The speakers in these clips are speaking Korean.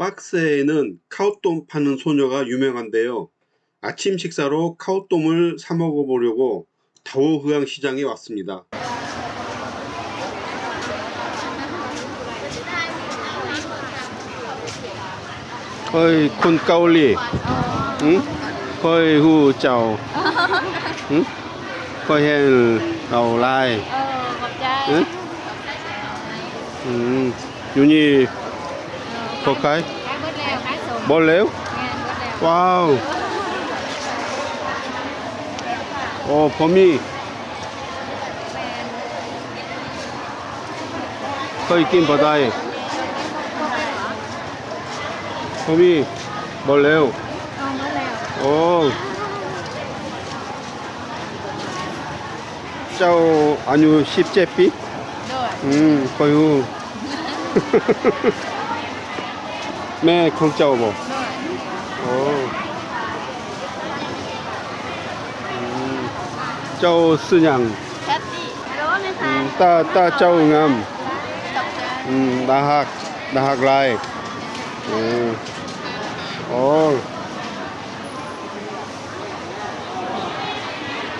박스에는 카오똠 파는 소녀가 유명한데요. 아침 식사로 카오똠을 사 먹어보려고 다오흐앙 시장에 왔습니다. 거의 콘 까올리, 응? 거의 후 짜오, 응? 거의 행 đầu lai, Ờ, một chai. 응? 음. 어. 어. 음 뭐. 어. 음, 음. 음, แม่ของเจ้าบ่โอ้เจ้าสื่อหยังแคทตี้ร้อนเลยค่ะตาตาเจ้างามอืมดาหักดาหักลายอือโอ้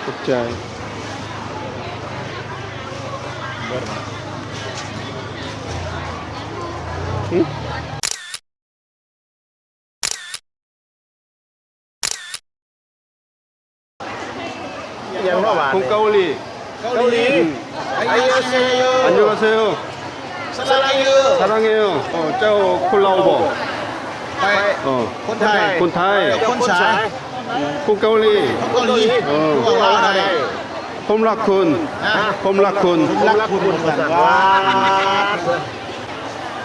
ตกใจอืม ยังเนาะาทคนเกาหลีเกาหลีอายุเซโยอันยูเซโยสลายเยอสลายเยอเจ้าคุณเราบอกไปคนไทยคนไทยคนสายคนเกาหลีเกาหลีคนลาวไทยผมรักคุณผมรักคุณรักคุณว้า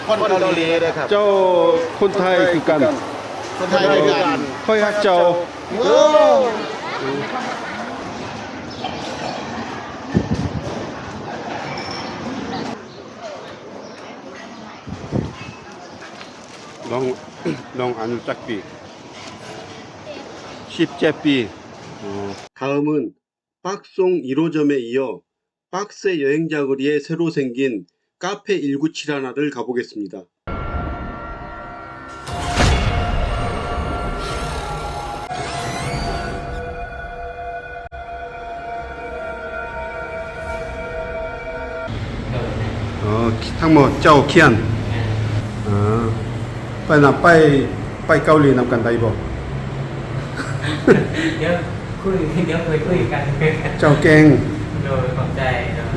คนเกาหลีเลยครับ เจ้าคนไทยคือกัน คนไทยคือกันค่อยฮักเจ้า 렁, 렁 안우 짝비. 십제비. 어, 다음은 박송 1호점에 이어 박스 여행자 거리에 새로 생긴 카페 197 가보겠습니다. 어, 탕모 짜오 키안. 어, ไปนะไปไปเกาหลีนำกันได้บ่เดี๋ยวคุยเดี๋ยวคุยคุยกัน เจ้าเก่งโดยขอบใจเนาะ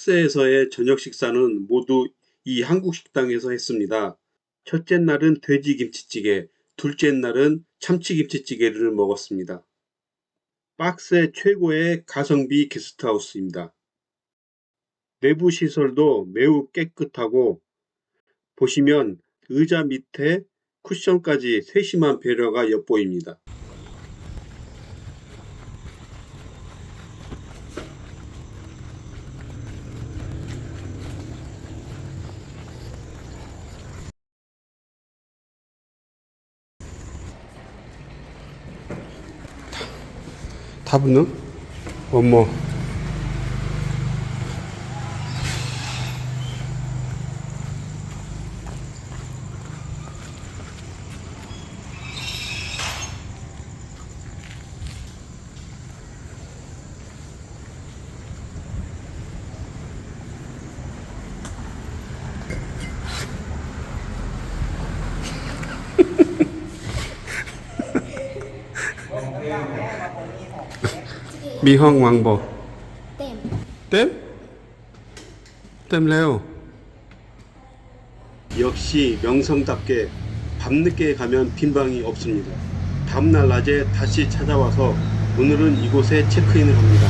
음. 박스에서의 저녁 식사는 모두 이 한국 식당에서 했습니다. 첫째 날은 돼지 김치찌개, 둘째 날은 참치 김치찌개를 먹었습니다. 박스의 최고의 가성비 게스트하우스입니다. 내부 시설도 매우 깨끗하고 보시면 의자 밑에 쿠션까지 세심한 배려가 엿보입니다. 다 붙는? 어머. 미황 왕복. 땜. 땜? 땜래요. 역시 명성답게 밤늦게 가면 빈방이 없습니다. 다음날 낮에 다시 찾아와서 오늘은 이곳에 체크인을 합니다.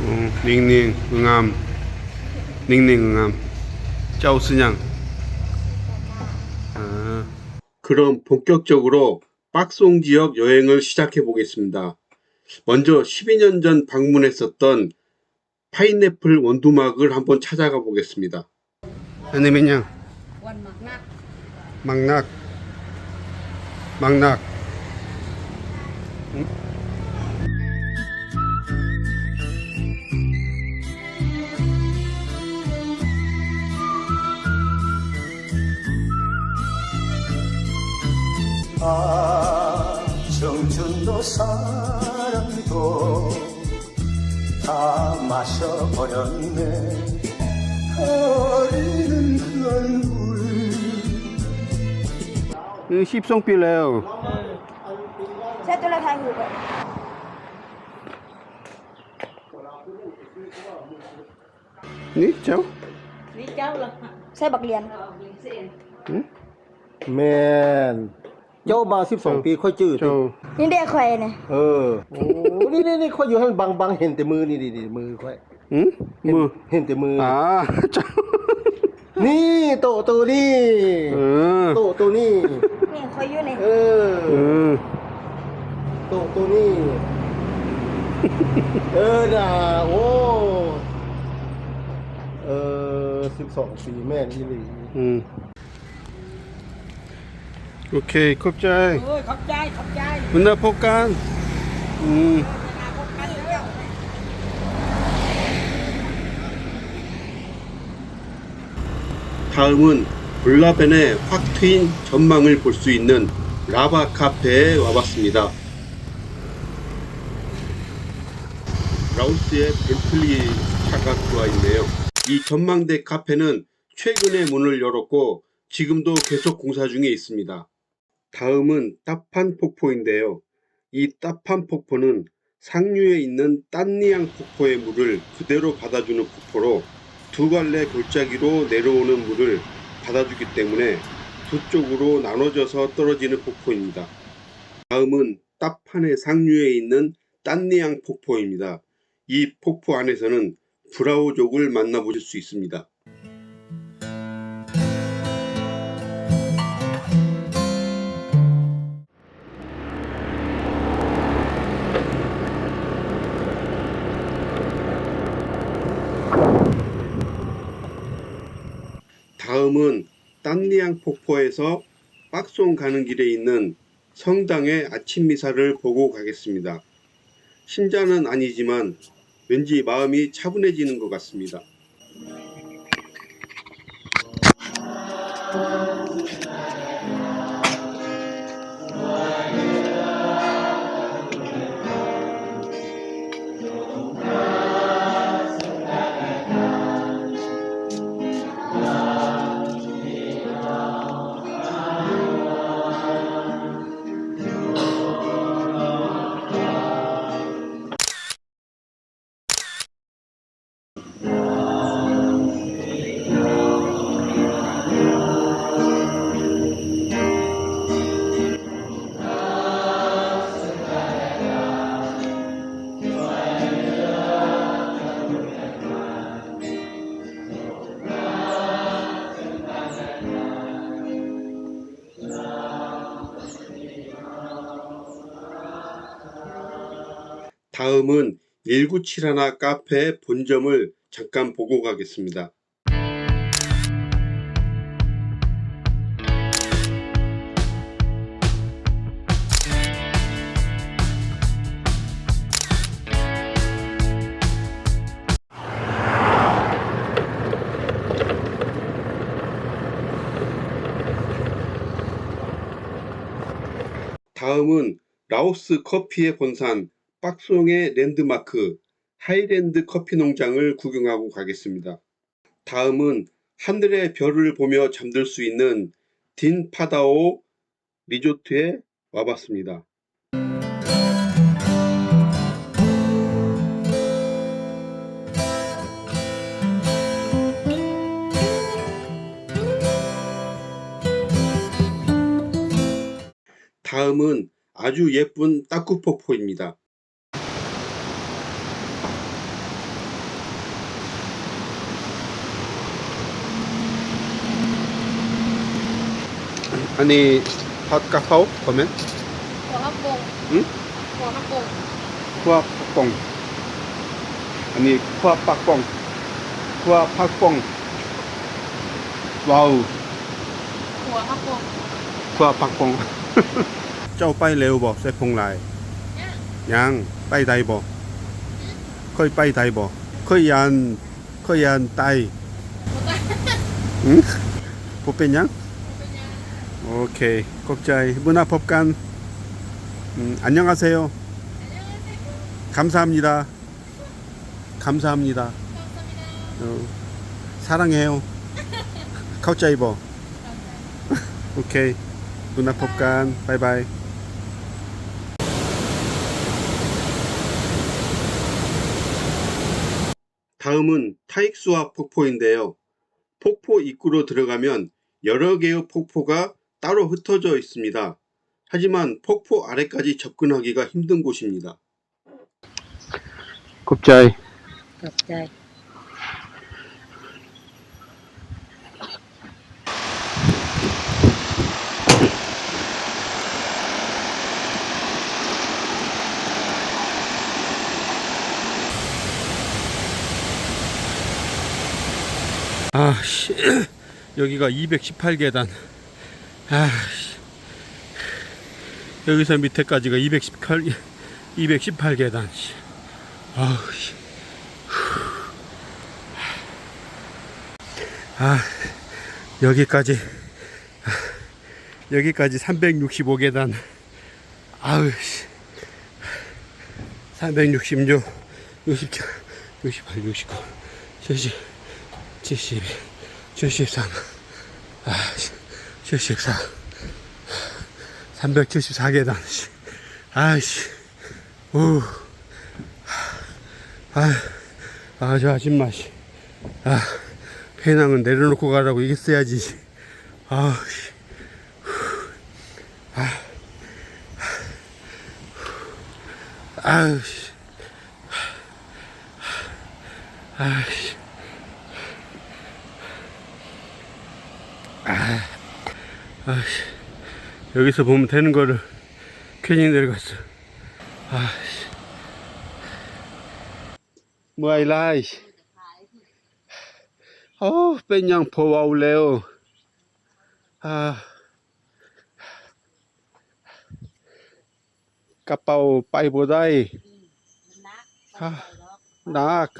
어, 닝닝 응암 닝닝 응암 짜오스냥 아, 그럼 본격적으로 박송 지역 여행을 시작해 보겠습니다. 먼저 12년 전 방문했었던 파인애플 원두막을 한번 찾아가 보겠습니다. 아니면요. Nặng. 망낙 망낙 아 청춘도 사랑도 다 마셔버렸네. 어리는 그 얼굴. 십성 빌래요. Sẽ cháu. Ní cháu là Xe bạc liền. Ừ. Mèn เจ้ามาสิบสองปีค่อยจืดนี่เด้ข่อยนะเออนี่นี่นี่ค่อยอยู่ให้บางบางเห็นแต่มือนี่นี่มือค่อยหืมือเห็นแต่มืออ่าจ้านี่โตตัวนี่โตตัวนี่นี่ค่อยอยู่นี่เออโตตัวนี่เออน่ะโอ้เออสิบสองปีแม่นอีหลีอืม 응. 오케이, 컵자이. Ôi, khóc trai, khóc trai. 문나 폭간. 음. 다음은 블라벤의 확 트인 전망을 볼 수 있는 라바 카페에 와봤습니다. 라오스의 벤틀리 차가 들어와 있네요. 이 전망대 카페는 최근에 문을 열었고 지금도 계속 공사 중에 있습니다. 다음은 따판 폭포인데요. 이 따판 폭포는 상류에 있는 딴니양 폭포의 물을 그대로 받아주는 폭포로 두 갈래 골짜기로 내려오는 물을 받아주기 때문에 두 쪽으로 나눠져서 떨어지는 폭포입니다. 다음은 따판의 상류에 있는 딴니양 폭포입니다. 이 폭포 안에서는 브라우족을 만나보실 수 있습니다. 다음은 딴리앙 폭포에서 박송 가는 길에 있는 성당의 아침 미사를 보고 가겠습니다. 신자는 아니지만 왠지 마음이 차분해지는 것 같습니다. 다음은 1971 카페 본점을 잠깐 보고 가겠습니다. 다음은 라오스 커피의 본산 박송의 랜드마크 하이랜드 커피 농장을 구경하고 가겠습니다. 다음은 하늘의 별을 보며 잠들 수 있는 딘 파다오 리조트에 와봤습니다. 다음은 아주 예쁜 따쿠폭포입니다. อันนี้ทอดกะเพราผมเหมหัวข้าวโปงอืมหัวข้าวปงขัวผักป่งอันนี้ขัวปักปองขัวผักปองว้าวหัวข้าวปงขัวปักปอง เจ้าไปเร็วบ่ใส่พงลายนยยังไปไทยบอเคยไปไทยบอเคยยันเคยยันไต หึบ่เป็นหยัง 오케이. 꼽자이. 문화법관. 음, 안녕하세요. 안녕하세요. 감사합니다. 감사합니다, 감사합니다. 어, 사랑해요. 컵자이버. 오케이. 문화법관. 바이바이 다음은 타익수와 폭포인데요. 폭포 입구로 들어가면 여러 개의 폭포가 따로 흩어져 있습니다. 하지만 폭포 아래까지 접근하기가 힘든 곳입니다. 곱자이 갑자기. 아, 씨. 여기가 218계단. 여기서 밑에까지가 218, 218계단. 씨. 아우, 씨. 아, 여기까지, 아, 여기까지 365계단. 아우, 씨. 366, 67, 68, 69, 70. 72, 73, 아, 74, 374계단, 아이씨, 우, 아, 아, 저 아줌마, 씨, 아, 배낭은 내려놓고 가라고 이게 써야지, 아, 씨, 아, 아유, 씨, 아이씨. 아씨, 여기서 보면 되는 거를 괜히 내려갔어. 아씨. 뭐 아이라이. 어, 뺀양 포와울래요. 아. 까빠오 빠이보다이. 아, 낙.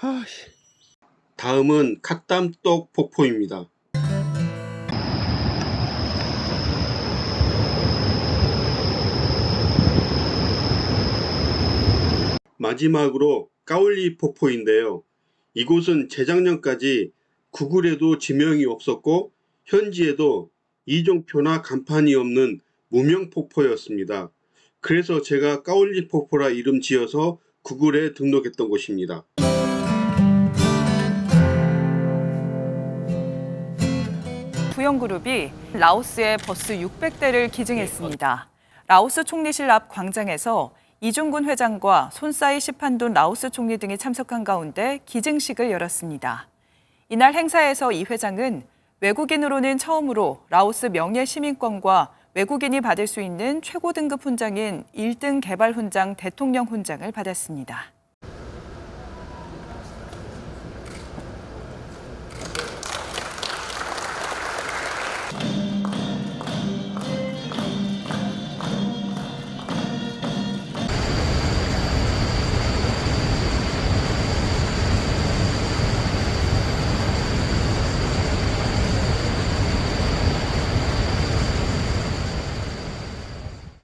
아씨. 다음은 갓담똑 폭포입니다. 마지막으로 까울리 폭포인데요. 이곳은 재작년까지 구글에도 지명이 없었고 현지에도 이종표나 간판이 없는 무명 폭포였습니다. 그래서 제가 까울리 폭포라 이름 지어서 구글에 등록했던 곳입니다. 부영그룹이 라오스에 버스 600대를 기증했습니다. 라오스 총리실 앞 광장에서 이중근 회장과 손사이 시판돈 라오스 총리 등이 참석한 가운데 기증식을 열었습니다. 이날 행사에서 이 회장은 외국인으로는 처음으로 라오스 명예 시민권과 외국인이 받을 수 있는 최고 등급 훈장인 1등 개발 훈장 대통령 훈장을 받았습니다.